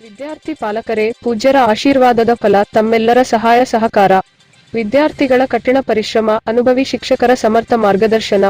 ವಿದ್ಯಾರ್ಥಿ ಪಾಲಕರೇ, ಪೂಜ್ಯರ ಆಶೀರ್ವಾದದ ಫಲ, ತಮ್ಮೆಲ್ಲರ ಸಹಾಯ ಸಹಕಾರ. ವಿದ್ಯಾರ್ಥಿಗಳ ಕಠಿಣ ಪರಿಶ್ರಮ, ಅನುಭವಿ ಶಿಕ್ಷಕರ ಸಮರ್ಥ ಮಾರ್ಗದರ್ಶನ.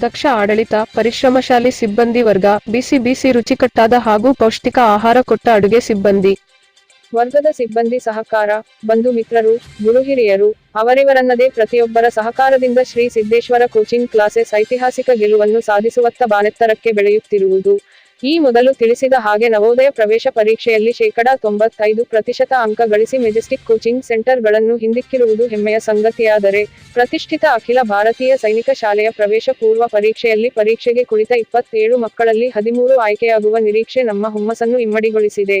ದಕ್ಷ ಆಡಳಿತ, ಪರಿಶ್ರಮಶಾಲಿ ಸಿಬ್ಬಂದಿ ವರ್ಗ, ಬಿಸಿ ಬಿಸಿ ರುಚಿಕಟ್ಟಾದ ಹಾಗೂ ಪೌಷ್ಟಿಕ ಆಹಾರ ಕೊಟ್ಟ ಅಡುಗೆ ಸಿಬ್ಬಂದಿ. ವರ್ಗದ ಸಿಬ್ಬಂದಿ ಸಹಕಾರ ಬಂಧು ಮಿತ್ರರು ಗುರು ಹಿರಿಯರು ಅವರಿವರನ್ನದೇ ಪ್ರತಿಯೊಬ್ಬರ ಸಹಕಾರದಿಂದ ಶ್ರೀ ಸಿದ್ದೇಶ್ವರ ಕೋಚಿಂಗ್ ಕ್ಲಾಸೆಸ್ ಐತಿಹಾಸಿಕ ಗೆಲುವನ್ನು ಸಾಧಿಸುವತ್ತ ಬಾನೆತ್ತರಕ್ಕೆ ಬೆಳೆಯುತ್ತಿರುವುದು. ಈ ಮೊದಲು ತಿಳಿಸಿದ ಹಾಗೆ ನವೋದಯ ಪ್ರವೇಶ ಪರೀಕ್ಷೆಯಲ್ಲಿ ಶೇಕಡಾ ತೊಂಬತ್ತೈದು ಪ್ರತಿಶತ ಅಂಕ ಗಳಿಸಿ ಮೆಜೆಸ್ಟಿಕ್ ಕೋಚಿಂಗ್ ಸೆಂಟರ್ಗಳನ್ನು ಹಿಂದಿಕ್ಕಿರುವುದು ಹೆಮ್ಮೆಯ ಸಂಗತಿಯಾದರೆ, ಪ್ರತಿಷ್ಠಿತ ಅಖಿಲ ಭಾರತೀಯ ಸೈನಿಕ ಶಾಲೆಯ ಪ್ರವೇಶ ಪೂರ್ವ ಪರೀಕ್ಷೆಯಲ್ಲಿ ಪರೀಕ್ಷೆಗೆ ಕುಳಿತ ಇಪ್ಪತ್ತೇಳು ಮಕ್ಕಳಲ್ಲಿ ಹದಿಮೂರು ಆಯ್ಕೆಯಾಗುವ ನಿರೀಕ್ಷೆ ನಮ್ಮ ಹುಮ್ಮಸ್ಸನ್ನು ಇಮ್ಮಡಿಗೊಳಿಸಿದೆ.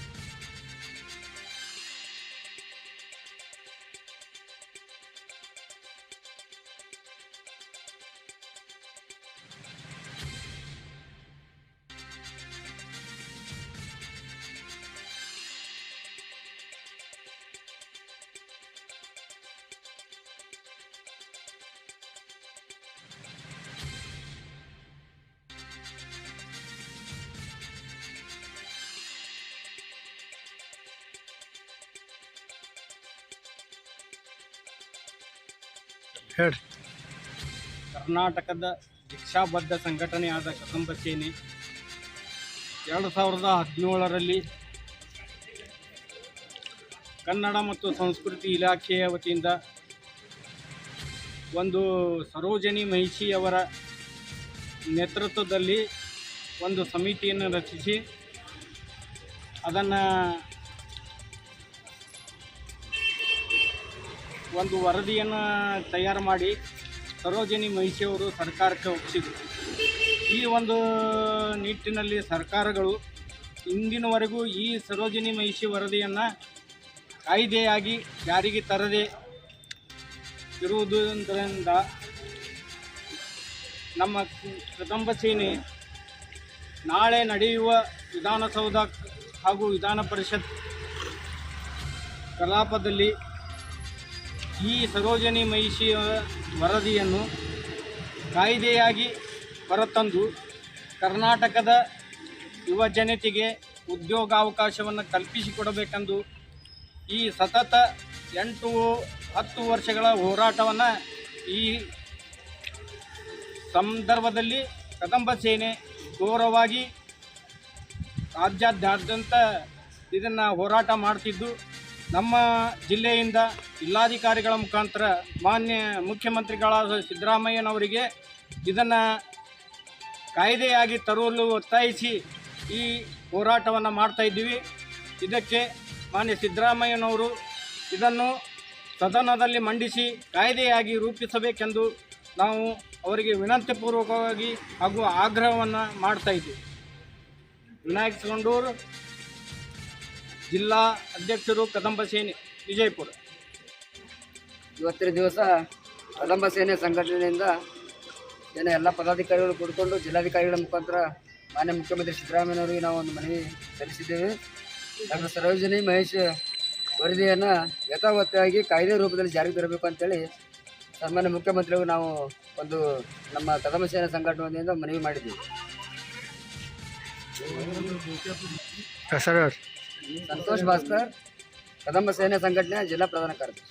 ಹೇಳ್ರಿ ಕರ್ನಾಟಕದ ಶಿಕ್ಷಾಬದ್ಧ ಸಂಘಟನೆಯಾದ ಕದಂಬ ಸೇನೆ ಎರಡು ಸಾವಿರದ ಹದಿನೇಳರಲ್ಲಿ ಕನ್ನಡ ಮತ್ತು ಸಂಸ್ಕೃತಿ ಇಲಾಖೆಯ ವತಿಯಿಂದ ಒಂದು ಸರೋಜನಿ ಮಹಿಷಿಯವರ ನೇತೃತ್ವದಲ್ಲಿ ಒಂದು ಸಮಿತಿಯನ್ನು ರಚಿಸಿ ಅದನ್ನು ಒಂದು ವರದಿಯನ್ನು ತಯಾರು ಮಾಡಿ ಸರೋಜಿನಿ ಮಹಿಷಿಯವರು ಸರ್ಕಾರಕ್ಕೆ ಒಪ್ಪಿಸಿದರು ಈ ಒಂದು ನಿಟ್ಟಿನಲ್ಲಿ ಸರ್ಕಾರಗಳು ಇಂದಿನವರೆಗೂ ಈ ಸರೋಜಿನಿ ಮಹಿಷಿ ವರದಿಯನ್ನು ಕಾಯ್ದೆಯಾಗಿ ಜಾರಿಗೆ ತರದೇ ಇರುವುದರಿಂದ ನಮ್ಮ ಕದಂಬ ಸೇನೆ ನಾಳೆ ನಡೆಯುವ ವಿಧಾನಸೌಧ ಹಾಗೂ ವಿಧಾನ ಪರಿಷತ್ ಕಲಾಪದಲ್ಲಿ ಈ ಸರೋಜನಿ ಮಹಿಷಿಯ ವರದಿಯನ್ನು ಕಾಯ್ದೆಯಾಗಿ ಹೊರತಂದು ಕರ್ನಾಟಕದ ಯುವ ಜನತೆಗೆ ಉದ್ಯೋಗಾವಕಾಶವನ್ನು ಕಲ್ಪಿಸಿಕೊಡಬೇಕೆಂದು ಈ ಸತತ ಎಂಟು, ಹತ್ತು ವರ್ಷಗಳ ಹೋರಾಟವನ್ನು ಈ ಸಂದರ್ಭದಲ್ಲಿ ಕದಂಬ ಸೇನೆ ಗೌರವವಾಗಿ ರಾಜ್ಯಾದ್ಯಂತ ಇದನ್ನು ಹೋರಾಟ ಮಾಡ್ತಿದ್ದು. ನಮ್ಮ ಜಿಲ್ಲೆಯಿಂದ ಜಿಲ್ಲಾಧಿಕಾರಿಗಳ ಮುಖಾಂತರ ಮಾನ್ಯ ಮುಖ್ಯಮಂತ್ರಿಗಳಾದ ಸಿದ್ದರಾಮಯ್ಯನವರಿಗೆ ಇದನ್ನು ಕಾಯ್ದೆಯಾಗಿ ತರಲು ಒತ್ತಾಯಿಸಿ ಈ ಹೋರಾಟವನ್ನು ಮಾಡ್ತಾ ಇದ್ದೀವಿ. ಇದಕ್ಕೆ ಮಾನ್ಯ ಸಿದ್ದರಾಮಯ್ಯನವರು ಇದನ್ನು ಸದನದಲ್ಲಿ ಮಂಡಿಸಿ ಕಾಯ್ದೆಯಾಗಿ ರೂಪಿಸಬೇಕೆಂದು ನಾವು ಅವರಿಗೆ ವಿನಂತಿಪೂರ್ವಕವಾಗಿ ಹಾಗೂ ಆಗ್ರಹವನ್ನು ಮಾಡ್ತಾ ಇದ್ದೀವಿ. ವಿನಾಯಕ್ ಸಂಡೂರು ಜಿಲ್ಲಾ ಅಧ್ಯಕ್ಷರು ಕದಂಬ ಸೇನೆ ವಿಜಯಪುರ. ಇವತ್ತಿನ ದಿವಸ ಕದಂಬ ಸೇನೆ ಸಂಘಟನೆಯಿಂದ ಜನ ಎಲ್ಲ ಪದಾಧಿಕಾರಿಗಳು ಕೂಡಿಕೊಂಡು ಜಿಲ್ಲಾಧಿಕಾರಿಗಳ ಮುಖಾಂತರ ಮಾನ್ಯ ಮುಖ್ಯಮಂತ್ರಿ ಸಿದ್ದರಾಮಯ್ಯನವರಿಗೆ ನಾವು ಒಂದು ಮನವಿ ಸಲ್ಲಿಸಿದ್ದೇವೆ. ಡಾಕ್ಟರ್ ಸರೋಜಿನಿ ಮಹೇಶ್ ವರದಿಯನ್ನು ಯಥಾವತ್ತಾಗಿ ಕಾಯ್ದೆ ರೂಪದಲ್ಲಿ ಜಾರಿಗೆ ತರಬೇಕು ಅಂತೇಳಿ ಸನ್ಮಾನ್ಯ ಮುಖ್ಯಮಂತ್ರಿಗಳು ನಾವು ಒಂದು ನಮ್ಮ ಕದಂಬ ಸೇನೆ ಸಂಘಟನೆಯಿಂದ ಮನವಿ ಮಾಡಿದ್ದೀವಿ. ಸಂತೋಷ್ ಭಾಸ್ಕರ್ ಕದಂಬ ಸೇನೆ ಸಂಘಟನೆ ಜಿಲ್ಲಾ ಪ್ರಧಾನ ಕಾರ್ಯದರ್ಶಿ.